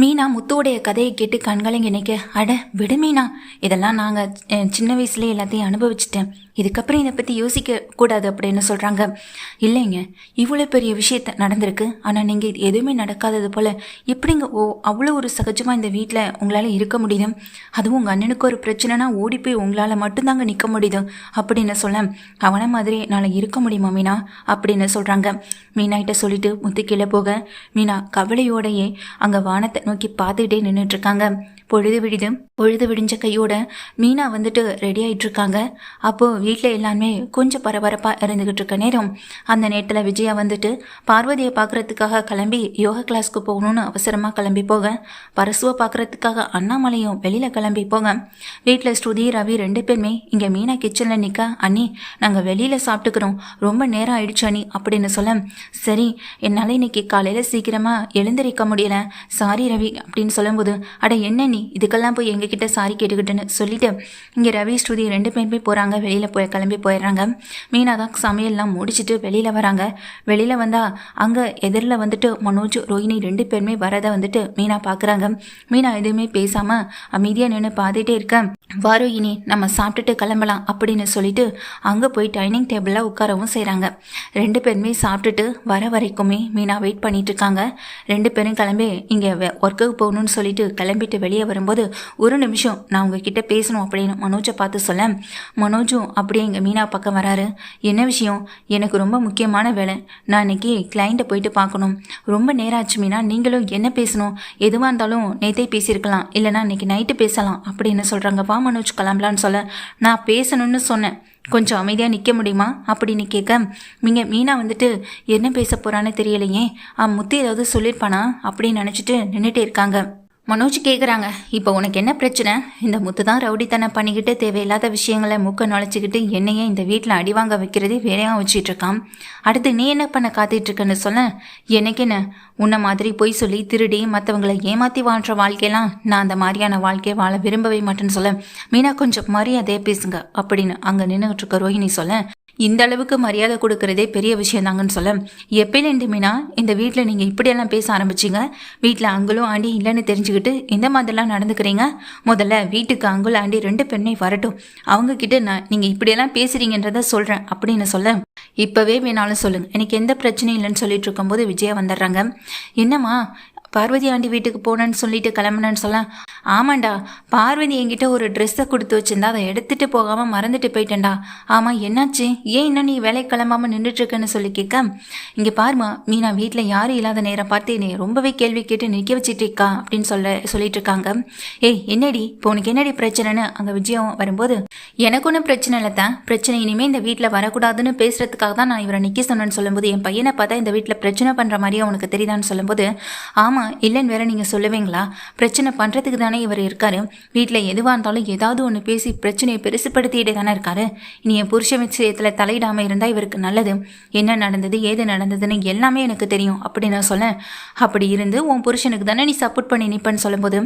மீனா முத்துவோடைய கதையை கேட்டு கண்களை நினைக்க அட விடு மீனா. இதெல்லாம் நாங்கள் சின்ன வயசுலேயே எல்லாத்தையும் அனுபவிச்சிட்டேன். இதுக்கப்புறம் இதை பற்றி யோசிக்க கூடாது அப்படின்னு சொல்கிறாங்க இல்லைங்க இவ்வளோ பெரிய விஷயத்த நடந்திருக்கு. ஆனால் நீங்கள் இது எதுவுமே நடக்காதது போல் எப்படிங்க ஓ அவ்வளோ ஒரு சகஜமாக இந்த வீட்டில் உங்களால் இருக்க முடியுது? அதுவும் உங்கள் அண்ணனுக்கு ஒரு பிரச்சனைனா ஓடி போய் உங்களால் மட்டும்தாங்க நிற்க முடியுது. அப்படின்னு சொல்ல அவனை மாதிரி என்னால் இருக்க முடியுமா மீனா? அப்படின்னு சொல்கிறாங்க மீனாகிட்ட சொல்லிட்டு முத்து கீழே போக. மீனா கவலையோடையே அங்கே வானத்தை நோக்கி பார்த்துக்கிட்டே நின்றுட்டு இருக்காங்க. பொழுது விடிது பொழுது விடிஞ்ச கையோட மீனா வந்துட்டு ரெடி ஆயிட்டு இருக்காங்க அப்போ வீட்டில் எல்லாருமே கொஞ்சம் பரபரப்பாக இருந்துகிட்டு இருக்க நேரம் அந்த நேரத்தில் விஜயா வந்துட்டு பார்வதியை பார்க்கறதுக்காக கிளம்பி யோகா கிளாஸ்க்கு போகணும்னு அவசரமாக கிளம்பி போக பரசுவை பார்க்கறதுக்காக அண்ணாமலையும் வெளியில் கிளம்பி போக. வீட்டில் ஸ்ருதி ரவி ரெண்டு பேருமே இங்கே மீனா கிச்சனில் நிற்க அண்ணி நாங்கள் வெளியில் சாப்பிட்டுக்கிறோம். ரொம்ப நேரம் ஆயிடுச்சு அண்ணி அப்படின்னு சொல்ல சரி என்னால் இன்னைக்கு காலையில் சீக்கிரமாக எழுந்திருக்க முடியல. சாரி ரவி அப்படின்னு சொல்லும்போது அட என்ன நீ? இதுக்கெல்லாம் போய் எங்ககிட்ட சாரி கேட்டுக்கிட்டுன்னு சொல்லிட்டு இங்கே ரவி ஸ்ருதி ரெண்டு பேருமே போகிறாங்க வெளியில் போய் கிளம்பி போயிடுறாங்க. மீனா தான் சமையல்லாம் முடிச்சுட்டு வெளியில் வராங்க. வெளியில் வந்தால் அங்கே எதிரில் வந்துட்டு மனோஜ் ரோஹிணி ரெண்டு பேருமே வரதை வந்துட்டு மீனா பார்க்குறாங்க மீனா எதுவுமே பேசாமல் அமைதியாக நின்று பார்த்துட்டே இருக்க. வா ரோஹிணி நம்ம சாப்பிட்டுட்டு கிளம்பலாம் அப்படின்னு சொல்லிட்டு அங்கே போய் டைனிங் டேபிளில் உட்காரவும் செய்கிறாங்க ரெண்டு பேருமே சாப்பிட்டுட்டு வர வரைக்குமே மீனா வெயிட் பண்ணிட்டு இருக்காங்க. ரெண்டு பேரும் கிளம்பி இங்கே ஒர்க்குக்கு போகணும்னு சொல்லிட்டு கிளம்பிட்டு வெளியே வரும்போது ஒரு நிமிஷம் நான் உங்ககிட்ட பேசணும் அப்படின்னு மனோஜை பார்த்து சொல்ல மனோஜும் அப்படியே எங்கள் மீனா பக்கம் வராரு. என்ன விஷயம்? எனக்கு ரொம்ப முக்கியமான வேலை. நான் இன்னைக்கு கிளைண்ட்டை போயிட்டு பார்க்கணும். ரொம்ப நேரம் ஆச்சு மீனா நீங்களும் என்ன பேசணும்? எதுவாக இருந்தாலும் நேத்தே பேசியிருக்கலாம். இல்லைனா இன்னைக்கு நைட்டு பேசலாம் அப்படின்னு சொல்கிறாங்க வா மனோஜ் கிளம்பலான்னு சொல்ல. நான் பேசணும்னு சொன்னேன். கொஞ்சம் அமைதியாக நிற்க முடியுமா? அப்படின்னு கேட்க நீங்கள் மீனா வந்துட்டு என்ன பேச போகிறான்னு தெரியலையே. ஆ முத்து ஏதாவது சொல்லியிருப்பானா? அப்படின்னு நினச்சிட்டு நின்றுட்டே இருக்காங்க. மனோஜ் கேட்குறாங்க இப்போ உனக்கு என்ன பிரச்சனை? இந்த முத்து தான் ரவுடித்தனம் பண்ணிக்கிட்டு தேவையில்லாத விஷயங்களை மூக்க நுழைச்சிக்கிட்டு என்னையே இந்த வீட்டில் அடி வாங்க வைக்கிறதே வேலையாக வச்சிட்டு இருக்கான் அடுத்து நீ என்ன பண்ண காத்திட்ருக்கன்னு சொல்ல? எனக்கு என்ன? உன்னை மாதிரி பொய் சொல்லி திருடி மற்றவங்களை ஏமாற்றி வாழ்கிற வாழ்க்கையெல்லாம் நான் அந்த மாதிரியான வாழ்க்கையை வாழ விரும்பவே மாட்டேன்னு சொல்ல. மீனா கொஞ்சம் மரியாதையே பேசுங்க அப்படின்னு அங்கே நின்றுக்கிட்டு இருக்க ரோஹிணி சொல்ல. இந்த அளவுக்கு மரியாதை கொடுக்கறதே பெரிய விஷயம் தாங்கன்னு சொல்ல. எப்பயிலேருந்து மீனா இந்த வீட்டில் நீங்கள் இப்படியெல்லாம் பேச ஆரம்பிச்சிங்க? வீட்டில் அங்குளும் ஆண்டி இல்லைன்னு தெரிஞ்சுக்கிட்டு இந்த மாதிரிலாம் நடந்துக்கிறீங்க? முதல்ல வீட்டுக்கு அங்குள் ஆண்டி ரெண்டு பெண்ணை வரட்டும். அவங்கக்கிட்ட நான் நீங்கள் இப்படியெல்லாம் பேசுறீங்கன்றத சொல்கிறேன் அப்படின்னு சொல்ல. இப்போவே வேணாலும் சொல்லுங்க எனக்கு எந்த பிரச்சனையும் இல்லைன்னு சொல்லிட்டு இருக்கும்போது விஜயா வந்துடுறாங்க. என்னம்மா பார்வதி ஆண்டி வீட்டுக்கு போனேன்னு சொல்லிட்டு கிளம்புனேன்னு சொல்ல ஆமாண்டா பார்வதி என்கிட்ட ஒரு ட்ரெஸ்ஸை கொடுத்து வச்சிருந்தா அதை எடுத்துட்டு போகாம மறந்துட்டு போயிட்டேன்டா. ஆமா என்னாச்சு? ஏன் இன்னும் நீ வேலைக்கு கிளம்பாம நின்றுட்டு இருக்கேன்னு சொல்லி கேட்க? இங்க பாருமா மீனா வீட்டில் யாரும் இல்லாத நேரம் பார்த்து நீ ரொம்பவே கேள்வி கேட்டு நிற்க வச்சிட்டு இருக்கா அப்படின்னு சொல்ல சொல்லிட்டு இருக்காங்க. ஏய் என்னடி? இப்போ உனக்கு என்னடி பிரச்சனைன்னு? அங்கே விஜயம் வரும்போது எனக்கு ஒன்றும் பிரச்சனை இல்லை தான் பிரச்சனை இனிமேல் இந்த வீட்டில் வரக்கூடாதுன்னு பேசுறதுக்காக தான் நான் இவரை நிற்க சொன்னேன்னு சொல்லும்போது என் பையனை பார்த்தா இந்த வீட்டில் பிரச்சனை பண்ணுற மாதிரியே உனக்கு தெரியுதான்னு சொல்லும்போது ஆமாம் இல்லைன்னு வேற நீங்கள் சொல்லுவீங்களா? பிரச்சனை பண்ணுறதுக்கு தானே இவர் இருக்காரு. வீட்டில் எதுவாக இருந்தாலும் ஏதாவது ஒன்று பேசி பிரச்சனையை பெருசுப்படுத்திட்டு தானே இருக்காரு. இனி என் புருஷ விஷயத்தில் தலையிடாமல் இருந்தால் இவருக்கு நல்லது. என்ன நடந்தது ஏது நடந்ததுன்னு எல்லாமே எனக்கு தெரியும். அப்படி நான் சொல்ல அப்படி இருந்து உன் புருஷனுக்கு தானே நீ சப்போர்ட் பண்ணி நிற்பேன்னு சொல்லும்போது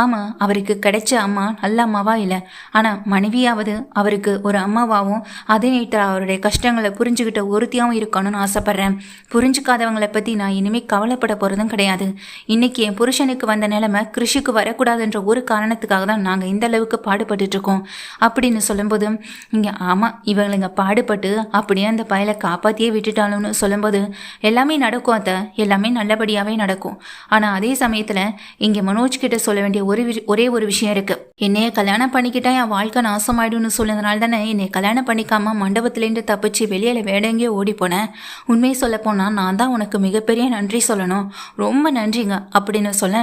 ஆமாம் அவருக்கு கிடைச்ச அம்மா நல்ல அம்மாவா இல்லை. ஆனால் மனைவியாவது அவருக்கு ஒரு அம்மாவாகவும் அதே நேரத்தில் அவருடைய கஷ்டங்களை புரிஞ்சுக்கிட்ட ஒருத்தியாகவும் இருக்கணும்னு ஆசைப்பட்றேன். புரிஞ்சுக்காதவங்களை பற்றி நான் இனிமேல் கவலைப்பட போகிறதும் கிடையாது. இன்னைக்கு என் புருஷனுக்கு வந்த நிலைமை கிருஷிக்கு வரக்கூடாதுன்ற ஒரு காரணத்துக்காக தான் நாங்கள் இந்த அளவுக்கு பாடுபட்டுட்டு இருக்கோம் அப்படின்னு சொல்லும்போது இங்கே ஆமாம் இவங்களுங்க பாடுபட்டு அப்படியே அந்த பயலை காப்பாற்றியே விட்டுட்டாலும்னு சொல்லும்போது எல்லாமே நடக்கும் அத்தை. எல்லாமே நல்லபடியாகவே நடக்கும். ஆனால் அதே சமயத்தில் இங்கே மனோஜ் கிட்ட சொல்ல வேண்டிய ஒரு ஒரே ஒரு விஷயம் இருக்குது என்னைய கல்யாணம் பண்ணிக்கிட்டா என் வாழ்க்கை நாசமாயிடும்னு சொன்னதுனால தானே என்னை கல்யாணம் பண்ணிக்காம மண்டபத்துலேருந்து தப்பிச்சு வெளியில் வேட எங்கேயோ ஓடி போனேன். உண்மையை சொல்லப்போனால் நான் தான் உனக்கு மிகப்பெரிய நன்றி சொல்லணும். ரொம்ப நன்றி நன்றிங்க அப்படின்னு சொல்ல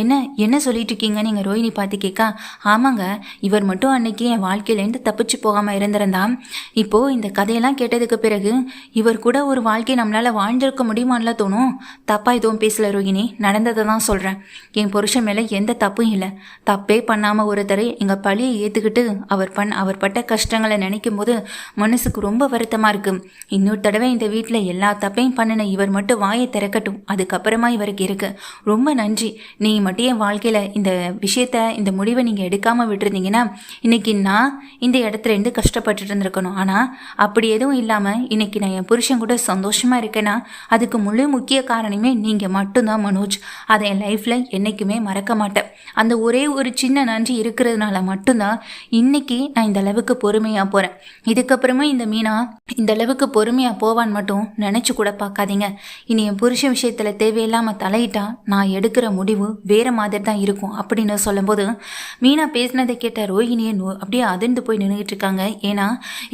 என்ன என்ன சொல்லிட்டு இருக்கீங்க நீங்கள் ரோஹிணி பார்த்து கேட்க ஆமாங்க இவர் மட்டும் அன்னைக்கு என் வாழ்க்கையிலேருந்து தப்பிச்சு போகாமல் இருந்திருந்தா இப்போது இந்த கதையெல்லாம் கேட்டதுக்கு பிறகு இவர் கூட ஒரு வாழ்க்கை நம்மளால் வாழ்ந்திருக்க முடியுமான்ல தோணும். தப்பாக எதுவும் பேசல ரோஹிணி நடந்ததை தான் சொல்கிறேன் என் புருஷன் மேலே எந்த தப்பும் இல்லை. தப்பே பண்ணாமல் ஒருத்தரை எங்கள் பழியை ஏற்றுக்கிட்டு அவர் பண் அவர் பட்ட கஷ்டங்களை நினைக்கும் போது மனசுக்கு ரொம்ப வருத்தமாக இருக்கு. இன்னொரு தடவை இந்த வீட்டில் எல்லா தப்பையும் பண்ணின இவர் மட்டும் வாயை திறக்கட்டும். அதுக்கப்புறமா இவருக்கு இருக்கு. ரொம்ப நன்றி. நீங்கள் மட்டும் என் வாழ்க்கையில் இந்த விஷயத்த இந்த முடிவை நீங்கள் எடுக்காமல் விட்டுருந்தீங்கன்னா இன்னைக்கு நான் இந்த இடத்துல இருந்து கஷ்டப்பட்டுட்டு இருந்திருக்கணும். ஆனால் அப்படி எதுவும் இல்லாமல் இன்றைக்கி நான் என் புருஷன் கூட சந்தோஷமாக இருக்கேன்னா அதுக்கு முழு முக்கிய காரணமே நீங்கள் மட்டும்தான் மனோஜ். அதை என் லைஃப்பில் என்றைக்குமே மறக்க மாட்டேன். அந்த ஒரே ஒரு சின்ன நன்றி இருக்கிறதுனால மட்டும்தான் இன்னைக்கு நான் இந்த அளவுக்கு பொறுமையாக போகிறேன் இதுக்கப்புறமா இந்த மீனா இந்த அளவுக்கு பொறுமையாக போவான்னு மட்டும் நினச்சி கூட பார்க்காதீங்க. இனி என் புருஷன் விஷயத்தில் தேவையில்லாமல் தலையிட்டா நான் எடுக்கிற முடிவு வேறு மாதிரி தான் இருக்கும் அப்படின்னு சொல்லும்போது மீனா பேசினதை கேட்ட ரோஹிணியை நோ அப்படியே அதிர்ந்து போய் நின்றுட்டு இருக்காங்க. ஏன்னா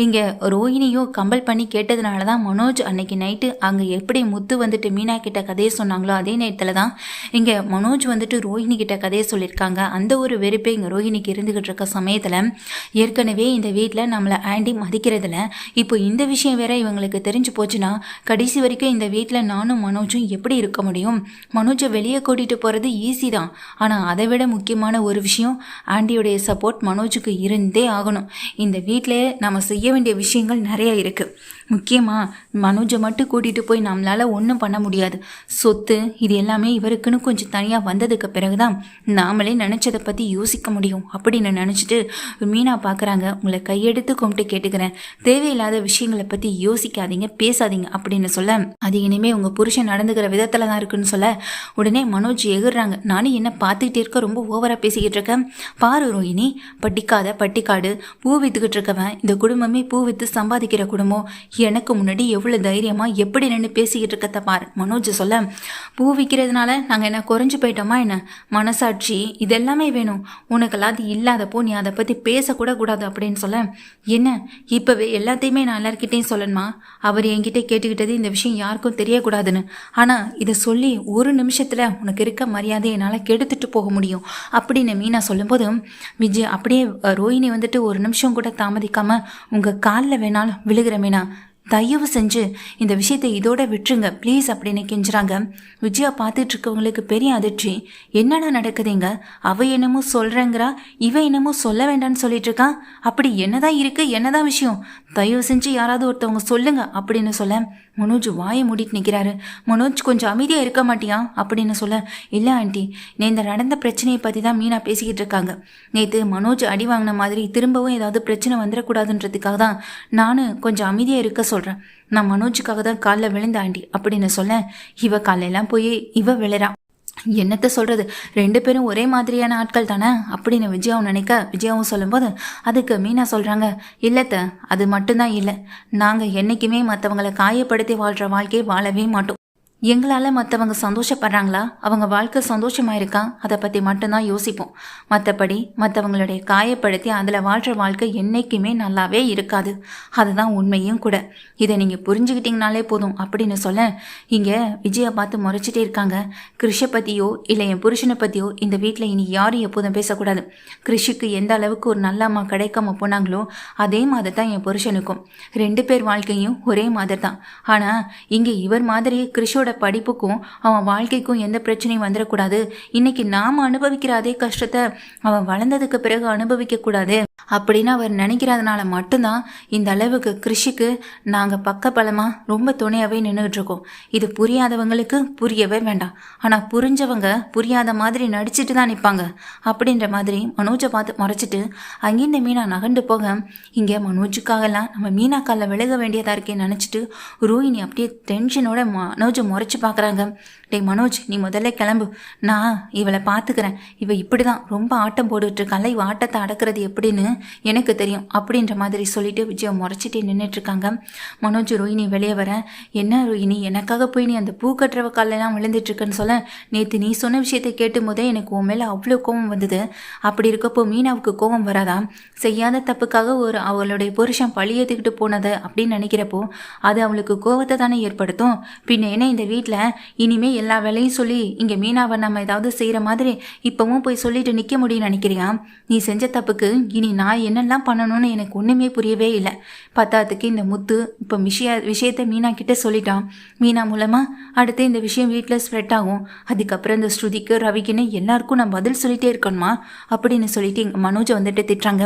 இங்கே ரோஹிணியும் கம்பல் பண்ணி கேட்டதுனால தான் மனோஜ் அன்னைக்கு நைட்டு அங்கே எப்படி முத்து வந்துட்டு மீனா கிட்ட கதையை சொன்னாங்களோ அதே நேரத்தில் தான் இங்கே மனோஜ் வந்துட்டு ரோஹிணி கிட்ட கதையை சொல்லியிருக்காங்க. அந்த ஒரு வெறுப்பே இங்கே ரோஹிணிக்கு இருந்துகிட்டு இருக்க சமயத்தில் ஏற்கனவே இந்த வீட்டில் நம்மளை ஆண்டி மதிக்கிறதுல. இப்போ இந்த விஷயம் வேற இவங்களுக்கு தெரிஞ்சு போச்சுன்னா கடைசி வரைக்கும் இந்த வீட்டில் நானும் மனோஜும் எப்படி இருக்க முடியும்? மனோஜ் வெளியே கூட்டிகிட்டு போகிறது ஈஸி தான். ஆனால் அதை விட முக்கியமான ஒரு விஷயம் ஆண்டியோடைய சப்போர்ட் மனோஜுக்கு இருந்தே ஆகணும். இந்த வீட்டில் நம்ம செய்ய வேண்டிய விஷயங்கள் நிறைய இருக்குது முக்கியமாக மனோஜை மட்டும் கூட்டிகிட்டு போய் நம்மளால் ஒன்றும் பண்ண முடியாது. சொத்து இது எல்லாமே இவருக்குன்னு கொஞ்சம் தனியாக வந்ததுக்கு பிறகு தான் நாமளே நினச்சதை பற்றி யோசிக்க முடியும் அப்படின்னு நினச்சிட்டு மீனா பார்க்குறாங்க உங்களை கையெடுத்து கும்பிட்டு கேட்டுக்கிறேன். தேவையில்லாத விஷயங்களை பற்றி யோசிக்காதீங்க பேசாதீங்க அப்படின்னு சொல்ல அது இனிமேல் உங்கள் புருஷன் நடந்துக்கிற விதத்தில் தான் இருக்குன்னு சொல்ல உடனே மனோஜ் எகுறாங்க நானும் என்ன பார்த்துக்கிட்டே இருக்க? ரொம்ப ஓவராக பேசிக்கிட்டு இருக்கேன். பாரு ரோஹினி பட்டிக்காத பட்டிக்காடு. பூ வித்துக்கிட்டு இருக்கவன். இந்த குடும்பமே பூ வித்து சம்பாதிக்கிற குடும்பம். எனக்கு முன்னாடி எவ்வளோ தைரியமாக எப்படி நின்று பேசிக்கிட்டு இருக்கத்த பாரு. மனோஜ் சொல்ல பூ விற்கிறதுனால நாங்கள் என்ன குறைஞ்சு போயிட்டோமா என்ன? மனசாட்சி இதெல்லாமே வேணும். உனக்கெல்லாம் அது இல்லாதப்போ நீ அதை பற்றி பேசக்கூட கூடாது அப்படின்னு சொல்ல என்ன? இப்போவே எல்லாத்தையுமே நான் எல்லாருக்கிட்டையும் சொல்லணுமா? அவர் என்கிட்ட கேட்டுக்கிட்டது இந்த விஷயம் யாருக்கும் தெரியக்கூடாதுன்னு. ஆனால் இதை சொல்லி ஒரு நிமிஷம் பட்சத்தில் உனக்கு இருக்க மரியாதை என்னால் கெடுத்துட்டு போக முடியும் அப்படின்னு மீனா சொல்லும்போது விஜய் அப்படியே ரோஹிணி வந்துட்டு ஒரு நிமிஷம் கூட தாமதிக்காமல் உங்கள் காலில் வேணாலும் விழுகிற மீனா. தயவு செஞ்சு இந்த விஷயத்தை இதோட விட்டுருங்க. ப்ளீஸ் அப்படின்னு கெஞ்சுறாங்க. விஜயா பார்த்துட்டு இருக்கவங்களுக்கு பெரிய அதிர்ச்சி. என்னடா நடக்குதுங்க அவ என்னமோ சொல்றேங்கிறா. இவ என்னமோ சொல்ல வேண்டாம்னு சொல்லிட்டு இருக்கா அப்படி என்னதான் இருக்கு? என்னதான் விஷயம்? தயவு செஞ்சு யாராவது ஒருத்தவங்க சொல்லுங்க அப்படின்னு சொல்ல. மனோஜ் வாயை மூடிட்டு நிற்கிறாரு மனோஜ் கொஞ்சம் அமைதியாக இருக்க மாட்டியா? அப்படின்னு சொல்ல. இல்லை ஆண்டி நேற்று நடந்த பிரச்சனையை பற்றி தான் மீனா பேசிக்கிட்டு இருக்காங்க நேற்று மனோஜ் அடி வாங்கின மாதிரி திரும்பவும் ஏதாவது பிரச்சனை வந்துடக்கூடாதுன்றதுக்காக தான் நான் கொஞ்சம் அமைதியாக இருக்க சொல்கிறேன் நான் மனோஜுக்காக தான் காலில் விழுந்த ஆண்டி அப்படின்னு சொல்ல இவ காலையெல்லாம் போய் இவ விழுறா என்னத்த சொல்கிறது ரெண்டு பேரும் ஒரே மாதிரியான ஆட்கள் தானே? அப்படின்னு விஜயாவும் நினைக்க விஜயாவும் சொல்லும்போது அதுக்கு மீனா சொல்கிறாங்க இல்லைத்த அது மட்டும்தான் இல்லை. நாங்கள் என்றைக்குமே மற்றவங்களை காயப்படுத்தி வாழ்கிற வாழ்க்கையை வாழவே மாட்டோம். எங்களால் மற்றவங்க சந்தோஷப்படுறாங்களா? அவங்க வாழ்க்கை சந்தோஷமாக இருக்கா அதை பற்றி மட்டும்தான் யோசிப்போம். மற்றபடி மற்றவங்களுடைய காயப்படுத்தி அதில் வாழ்கிற வாழ்க்கை என்றைக்குமே நல்லாவே இருக்காது. அதுதான் உண்மையும் கூட. இதை நீங்கள் புரிஞ்சுக்கிட்டீங்கனாலே போதும். அப்படின்னு சொல்ல இங்கே விஜயை பார்த்து முறைச்சிட்டே இருக்காங்க. கிருஷை பற்றியோ இல்லை என் புருஷனை பற்றியோ இந்த வீட்டில் இனி யாரும் எப்போதும் பேசக்கூடாது. கிருஷிக்கு எந்த அளவுக்கு ஒரு நல்ல அம்மா கிடைக்காம போனாங்களோ அதே மாதிரி தான் என் புருஷனுக்கும். ரெண்டு பேர் வாழ்க்கையும் ஒரே மாதிரி தான் ஆனால் இங்கே இவர் மாதிரி கிருஷோட படிப்புக்கும் அவன் வாழ்க்கைக்கும் எந்த பிரச்சனையும் வந்துடக்கூடாது இன்னைக்கு நாம் அனுபவிக்கிற அதே கஷ்டத்தை அவன் வளர்ந்ததுக்கு பிறகு அனுபவிக்கக்கூடாது. அப்படின்னு அவர் நினைக்கிறதுனால மட்டும்தான் இந்த அளவுக்கு கிருஷிக்கு நாங்கள் பக்கபலமாக ரொம்ப துணையாகவே நின்றுட்டு இருக்கோம் இது புரியாதவங்களுக்கு புரியவே வேண்டாம். ஆனால் புரிஞ்சவங்க புரியாத மாதிரி நடிச்சிட்டு தான் நிற்பாங்க அப்படின்ற மாதிரி மனோஜை பார்த்து மறைச்சிட்டு அங்கேருந்து மீனா நகண்டு போக இங்கே மனோஜுக்காகலாம் நம்ம மீனா காலில் விலக வேண்டியதாக இருக்கேன்னு நினச்சிட்டு ரோஹிணி அப்படியே டென்ஷனோட மனோஜை முறைச்சி பார்க்குறாங்க. டேய் மனோஜ் நீ முதல்ல கிளம்பு. நான் இவளை பார்த்துக்கிறேன். இவள் இப்படி தான் ரொம்ப ஆட்டம் போட்டுட்டு இருக்கால ஆட்டத்தை அடக்கிறது எப்படின்னு எனக்கு தெரியும். அப்படின்ற மாதிரி சொல்லிட்டு விஜயா முறைச்சிட்டே நின்றுட்டு இருக்காங்க மனோஜ் ரோஹினி வெளியே வர என்ன ரோஹினி எனக்காக போய் நீ அந்த பூ கட்டுறவ காலெல்லாம் விழுந்துட்டுருக்குன்னு சொல்ல. நேற்று நீ சொன்ன விஷயத்தை கேட்டும் போதே எனக்கு உன் மேலே அவ்வளோ கோவம் வந்தது. அப்படி இருக்கப்போ மீனாவுக்கு கோவம் வராதா? செய்யாத தப்புக்காக ஒரு அவளுடைய புருஷன் பழி ஏற்றுக்கிட்டு போனது அப்படின்னு நினைக்கிறப்போ அது அவளுக்கு கோவத்தை தானே ஏற்படுத்தும். பின்ன என்ன இந்த வீட்டில் இனிமே எல்லா வேலையும் சொல்லி இங்கே மீனாவை நம்ம ஏதாவது செய்கிற மாதிரி இப்போவும் போய் சொல்லிட்டு நிற்க முடியும்னு நினைக்கிறியா? நீ செஞ்ச தப்புக்கு இனி நான் என்னெல்லாம் பண்ணணும்னு எனக்கு ஒன்றுமே புரியவே இல்லை. பத்தாத்துக்கு இந்த முத்து இப்போ விஷய விஷயத்த மீனா கிட்டே சொல்லிட்டான். மீனா மூலமாக அடுத்து இந்த விஷயம் வீட்டில் ஸ்ப்ரெட் ஆகும். அதுக்கப்புறம் இந்த ஸ்ருதிக்கு ரவிக்குன்னு எல்லாருக்கும் நான் பதில் சொல்லிட்டே இருக்கணுமா? அப்படின்னு சொல்லிட்டு எங்கள் மனோஜை வந்துட்டு திட்டுறாங்க.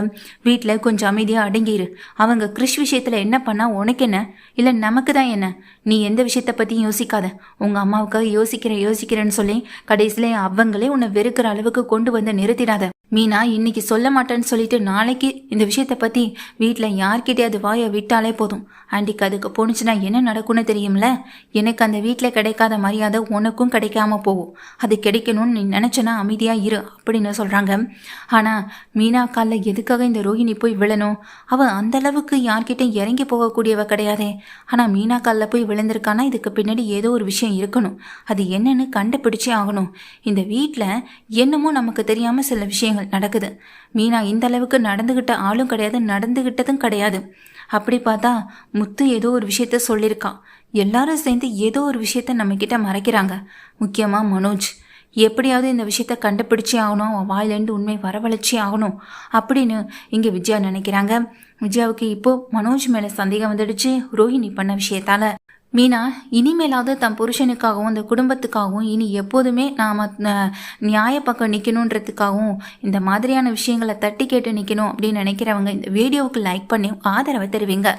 வீட்டில் கொஞ்சம் அமைதியாக அடங்கிரு. அவங்க கிறிஷ் விஷயத்தில் என்ன பண்ணால் உனக்கு என்ன? இல்லை நமக்கு தான் என்ன? நீ எந்த விஷயத்தை பற்றியும் யோசிக்காத. உங்கள் அம்மாவுக்காக யோசிக்கிறேன் யோசிக்கிறேன்னு சொல்லி கடைசியில் அவங்களே உன்னை வெறுக்கிற அளவுக்கு கொண்டு வந்து நிறுத்திடாத. மீனா இன்னைக்கு சொல்ல மாட்டேன்னு சொல்லிட்டு நாளைக்கு இந்த விஷயத்தை பற்றி வீட்டில் யார்கிட்டயாவது வாயை விட்டாலே போதும். ஆண்டிக்கு அதுக்கு போணுச்சுன்னா என்ன நடக்கும்னு தெரியும்ல? எனக்கு அந்த வீட்டில் கிடைக்காத மரியாதை உனக்கும் கிடைக்காம போகும். அது கிடைக்கணும்னு நீ நினச்சனா அமைதியாக இரு அப்படின்னு சொல்கிறாங்க ஆனால் மீனா காலில் எதுக்காக இந்த ரோஹிணி போய் விழணும்? அவள் அந்த அளவுக்கு யார்கிட்ட இறங்கி போகக்கூடியவ கிடையாதே. ஆனால் மீனா காலில் போய் விழுந்திருக்கானா? இதுக்கு பின்னாடி ஏதோ ஒரு விஷயம் இருக்கணும். அது என்னன்னு கண்டுபிடிச்சே ஆகணும். இந்த வீட்டில் என்னமோ நமக்கு தெரியாமல் சில விஷயங்கள் நடக்குது. மீனா இந்த அளவுக்கு நடந்துக்கிட்ட ஆளும் கிடையாது நடந்துக்கிட்டதும் கிடையாது. அப்படி பார்த்தா முத்து ஏதோ ஒரு விஷயத்த சொல்லியிருக்கான். எல்லாரும் சேர்ந்து ஏதோ ஒரு விஷயத்த நம்மக்கிட்ட மறைக்கிறாங்க. முக்கியமாக மனோஜ். எப்படியாவது இந்த விஷயத்த கண்டுபிடிச்சே ஆகணும் அவன் வாயிலேருந்து உண்மை வரவழைச்சி ஆகணும் அப்படின்னு இங்கே விஜயா நினைக்கிறாங்க. விஜயாவுக்கு இப்போ மனோஜ் மேலே சந்தேகம் வந்துடுச்சு. ரோஹிணி பண்ண விஷயத்தால். மீனா இனிமேலாவது தன் புருஷனுக்காகவும் இந்த குடும்பத்துக்காகவும் இனி எப்போதுமே நாம் நியாய பக்கம் நிற்கணுன்றதுக்காகவும் இந்த மாதிரியான விஷயங்களை தட்டி கேட்டு நிற்கணும் அப்படின்னு நினைக்கிறவங்க இந்த வீடியோவுக்கு லைக் பண்ணி ஆதரவை தருவீங்க.